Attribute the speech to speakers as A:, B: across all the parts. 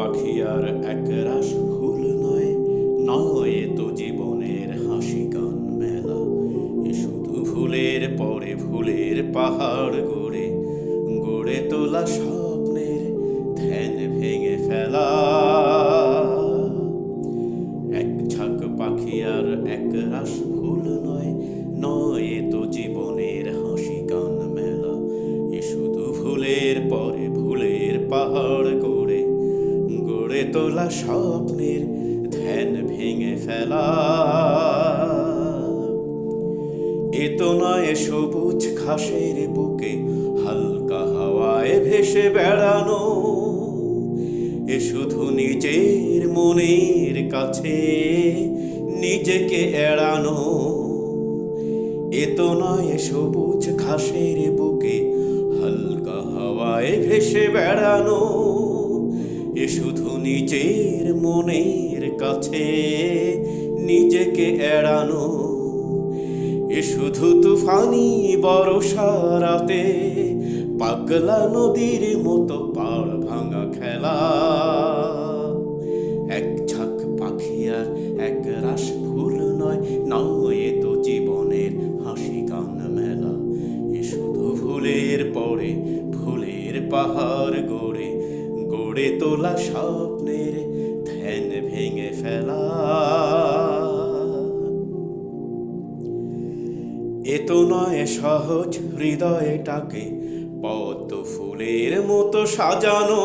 A: পাখি আর একরাশ ফুল নয় নয় তো জীবনের হাসি গান মেলা। শুধু ফুলের পরে ফুলের পাহাড় গড়ে গড়ে তোলা স্বপ্নের ধ্যান ভেঙে ফেলা। এক ঝাঁক পাখি আর এক তোলা স্বপ্নের ধ্যান ভেঙে ফেলা। এ তো নয় সবুজ ঘাসের বুকে হালকা হাওয়ায় ভেসে বেড়ানো। এ শুধু নিজের মনের কাছে নিজেকে এড়ানো। এ তো নয় সবুজ ঘাসের বুকে হালকা হাওয়ায় ভেসে বেড়ানো। এ শুধু নিজের মনের কাছে নিজেকে এড়ানো, এ শুধু তুফানি বরষা রাতে পাগলা নদীর মতো পাড় ভাঙা খেলা, এক ঝাঁক পাখি আর এক রাস ফুল নয় এ তো জীবনের হাসি গান মেলা, এ শুধু ফুলের পরে ফুলের পাহাড় গড়ে গড়ে তোলা স্বপ্নের ধ্যান ভেঙে ফেলা। এত নয় সহজ হৃদয়টাকে, পদ্ম ফুলের মতো সাজানো।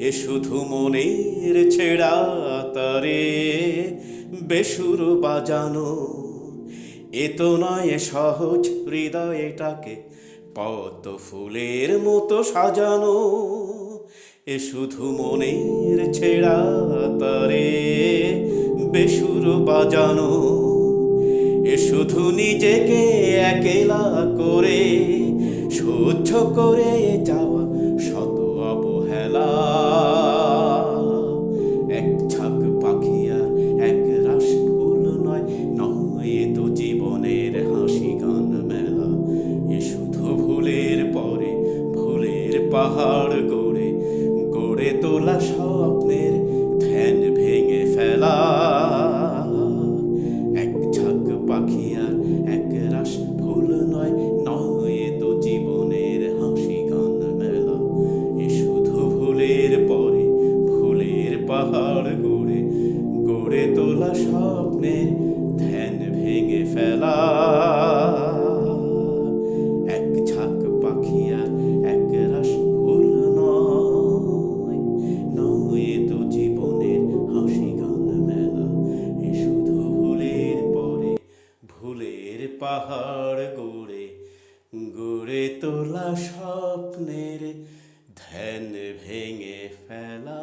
A: এ শুধু মনের ছেড়া তারে বেসুর বাজানো। এ তো নয় সহজ হৃদয়টাকে, পদ্ম ফুলের মতো সাজানো। এ শুধু মনের ছেড়া তারে, বেসুর বাজানো। এ শুধু নিজেকে একেলা করে, সহ্য করে যাওয়া শত অবহেলা। এক ঝাঁক পাখি আর এক রাস ফুল নয় নয় তো জীবনের হাসি গান মেলা। এ শুধু ভুলের পরে ভুলের পাহাড় গড়ে তোলা স্বপ্নের ধ্যান ভেঙে ফেলা। এক ঝাঁক পাখি আর এক রাস ফুল নয় নয় তো জীবনের হাসি গান মেলা। এ শুধু ভুলের পরে ফুলের পাহাড় গড়ে গড়ে তোলা স্বপ্নের পাহাড় গড়ে গড়ে তোলা স্বপ্নের ধ্যান ভেঙে ফেলা।